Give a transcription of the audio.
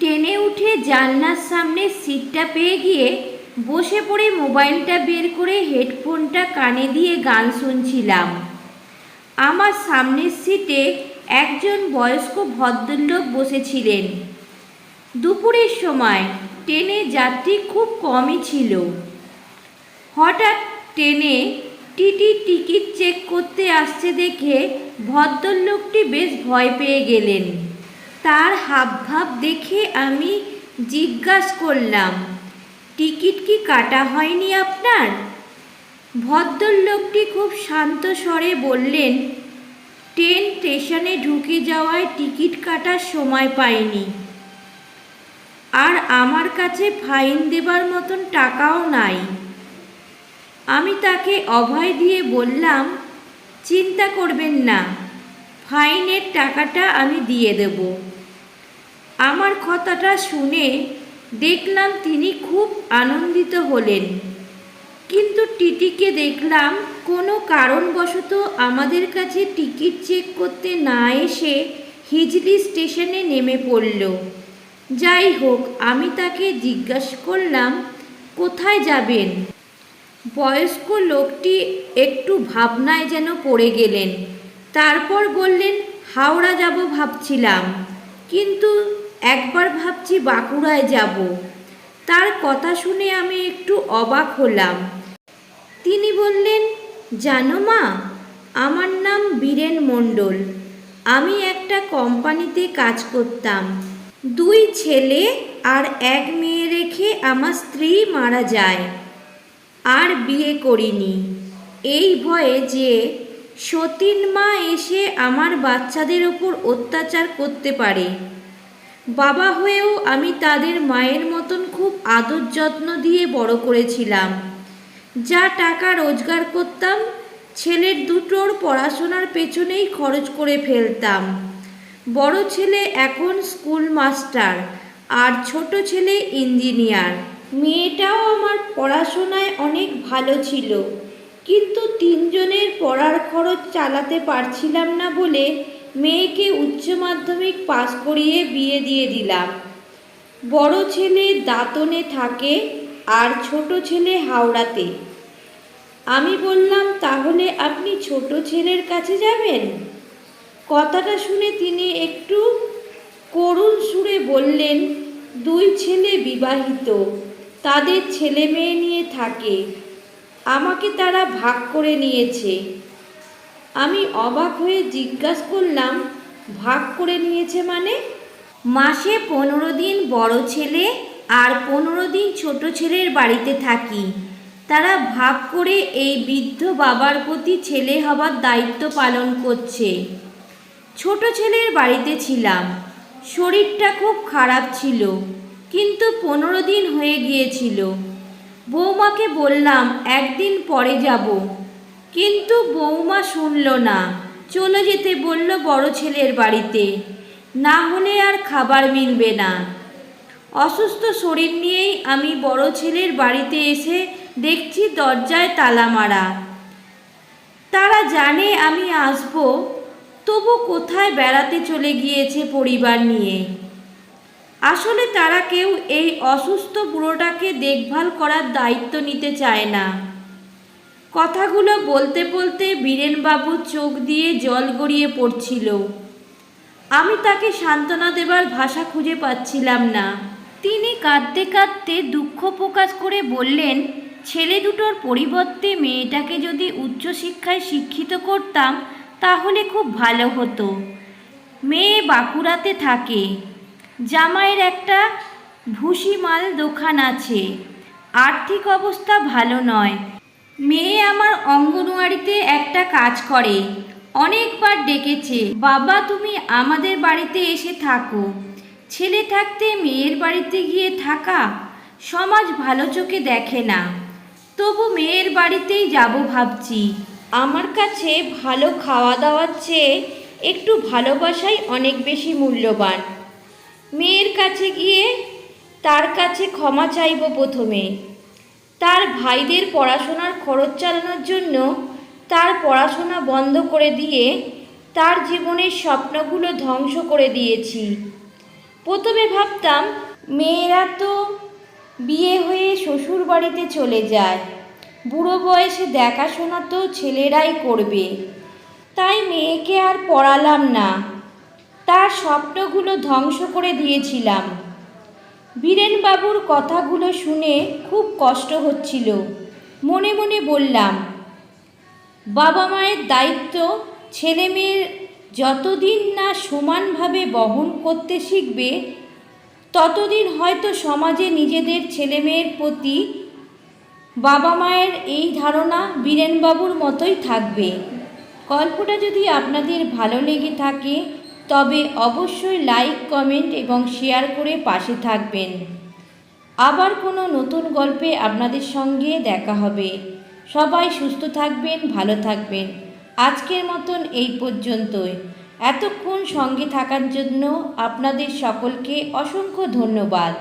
টেনে উঠে জানলার সামনে সিটটা পেয়ে গিয়ে বসে পড়ে মোবাইলটা বের করে হেডফোনটা কানে দিয়ে গান শুনছিলাম। আমার সামনের সিটে একজন বয়স্ক ভদ্রলোক বসেছিলেন। দুপুরের সময় ট্রেনে যাত্রী খুব কমই ছিল। হঠাৎ ট্রেনে টিটি টিকিট চেক করতে আসছে দেখে ভদ্রলোকটি বেশ ভয় পেয়ে গেলেন। তার হাবভাব দেখে আমি জিজ্ঞাসা করলাম, টিকিট কি কাটা হয়নি আপনার? ভদ্রলোকটি খুব শান্ত স্বরে বললেন, ট্রেন স্টেশনে ঢুকে যাওয়ায় টিকিট কাটার সময় পাইনি। আর আমার কাছে ফাইন দেবার মতন টাকাও নাই। আমি তাকে অভয় দিয়ে বললাম, চিন্তা করবেন না ফাইনের টাকাটা আমি দিয়ে দেব। আমার কথাটা শুনে দেখলাম তিনি খুব আনন্দিত হলেন। কিন্তু টিটিকে দেখলাম কোনো কারণবশত আমাদের কাছে টিকিট চেক করতে না এসে হিজলি স্টেশনে নেমে পড়ল। যাই হোক, আমি তাকে জিজ্ঞাসা করলাম, কোথায় যাবেন? বয়স্ক লোকটি একটু ভাবনায় যেন পড়ে গেলেন। তারপর বললেন, হাওড়া যাব ভাবছিলাম, কিন্তু একবার ভাবছি বাঁকুড়ায় যাব। তার কথা শুনে আমি একটু অবাক হলাম। তিনি বললেন, জানো মা, আমার নাম বীরেন মণ্ডল। আমি একটা কোম্পানিতে কাজ করতাম। দুই ছেলে আর এক মেয়ে রেখে আমার স্ত্রী মারা যায়। আর বিয়ে করিনি। এই ভয়ে যে সতীন মা এসে আমার বাচ্চাদের ওপর অত্যাচার করতে পারে। বাবা হয়েও আমি তাদের মায়ের মতন খুব আদর যত্ন দিয়ে বড় করেছিলাম। যা টাকা রোজগার করতাম, ছেলের দুটোর পড়াশোনার পেছনেই খরচ করে ফেলতাম। বড় ছেলে এখন স্কুল মাস্টার, আর ছোট ছেলে ইঞ্জিনিয়ার। মেয়েটাও আমার পড়াশোনায় অনেক ভালো ছিল। কিন্তু তিনজনের পড়ার খরচ চালাতে পারছিলাম না বলে মেয়েকে উচ্চ মাধ্যমিক পাশ করিয়ে বিয়ে দিয়ে দিলাম। বড় ছেলে দাঁতনে থাকে আর ছোট ছেলে হাওড়াতে। আমি বললাম, তাহলে আপনি ছোট ছেলের কাছে যাবেন? কথাটা শুনে তিনি একটু করুণ সুরে বললেন, দুই ছেলে বিবাহিত, তাদের ছেলে মেয়ে নিয়ে থাকে। আমাকে তারা ভাগ করে নিয়েছে। আমি অবাক হয়ে জিজ্ঞাসা করলাম, ভাগ করে নিয়েছে মানে? মাসে পনেরো দিন বড় ছেলে আর পনেরো দিন ছোট ছেলের বাড়িতে থাকি। তারা ভাগ করে এই বৃদ্ধ বাবার প্রতি ছেলে হবার দায়িত্ব পালন করছে। ছোট ছেলের বাড়িতে ছিলাম। শরীরটা খুব খারাপ ছিল, কিন্তু পনেরো দিন হয়ে গিয়েছিল। বৌমাকে বললাম, একদিন পরে যাব। কিন্তু বৌমা শুনল না। চলে যেতে বলল বড় ছেলের বাড়িতে। না হলে আর খাবার মিলবে না। অসুস্থ শরীর নিয়েই আমি বড় ছেলের বাড়িতে এসে দেখছি দরজায় তালা মারা। তারা জানে আমি আসব, তবু কোথায় বেড়াতে চলে গিয়েছে পরিবার নিয়ে। আসলে তারা কেউ এই অসুস্থ বুড়োটাকে দেখভাল করার দায়িত্ব নিতে চায় না। কথাগুলো বলতে বলতে বীরেনবাবু চোখ দিয়ে জল গড়িয়ে পড়ছিল। আমি তাকে সান্ত্বনা দেবার ভাষা খুঁজে পাচ্ছিলাম না। তিনি কাঁদতে কাঁদতে দুঃখ প্রকাশ করে বললেন, ছেলে দুটোর পরিবর্তে মেয়েটাকে যদি উচ্চশিক্ষায় শিক্ষিত করতাম, তাহলে খুব ভালো হতো। মেয়ে বাঁকুড়াতে থাকে। জামাইয়ের একটা ভুসিমাল দোকান আছে। আর্থিক অবস্থা ভালো নয়। মেয়ে আমার অঙ্গনওয়াড়িতে একটা কাজ করে। অনেকবার ডেকেছে, বাবা, তুমি আমাদের বাড়িতে এসে থাকো। ছেলে থাকতে মেয়ের বাড়িতে গিয়ে থাকা সমাজ ভালো চোখে দেখে না। তবু মেয়ের বাড়িতেই যাব ভাবছি। আমার কাছে ভালো খাওয়া দাওয়ার চেয়ে একটু ভালোবাসাই অনেক বেশি মূল্যবান। মেয়ের কাছে গিয়ে তার কাছে ক্ষমা চাইব প্রথমে। তার ভাইদের পড়াশোনার খরচ চালানোর জন্য তার পড়াশোনা বন্ধ করে দিয়ে তার জীবনের স্বপ্নগুলো ধ্বংস করে দিয়েছি। প্রথমে ভাবতাম, মেয়েরা তো বিয়ে হয়ে শ্বশুর বাড়িতে চলে যায়। বুড়ো বয়সে দেখাশোনা তো ছেলেরাই করবে। তাই মেয়েকে আর পড়ালাম না। তার স্বপ্নগুলো ধ্বংস করে দিয়েছিলাম। বীরেনবাবুর কথাগুলো শুনে খুব কষ্ট হচ্ছিল। মনে মনে বললাম, বাবা মায়ের দায়িত্ব ছেলে মেয়ের যতদিন না সমানভাবে বহন করতে শিখবে, ততদিন হয়তো সমাজে নিজেদের ছেলে মেয়ের প্রতি বাবা মায়ের এই ধারণা বীরেনবাবুর মতোই থাকবে। গল্পটা যদি আপনাদের ভালো লেগে থাকে তবে অবশ্যই লাইক কমেন্ট এবং শেয়ার করে পাশে থাকবেন। আবার কোনো নতুন গল্পে আপনাদের সঙ্গে দেখা হবে। সবাই সুস্থ থাকবেন, ভালো থাকবেন। আজকের মতন এই পর্যন্তই। এতক্ষণ সঙ্গে থাকার জন্য আপনাদের সকলকে অসংখ্য ধন্যবাদ।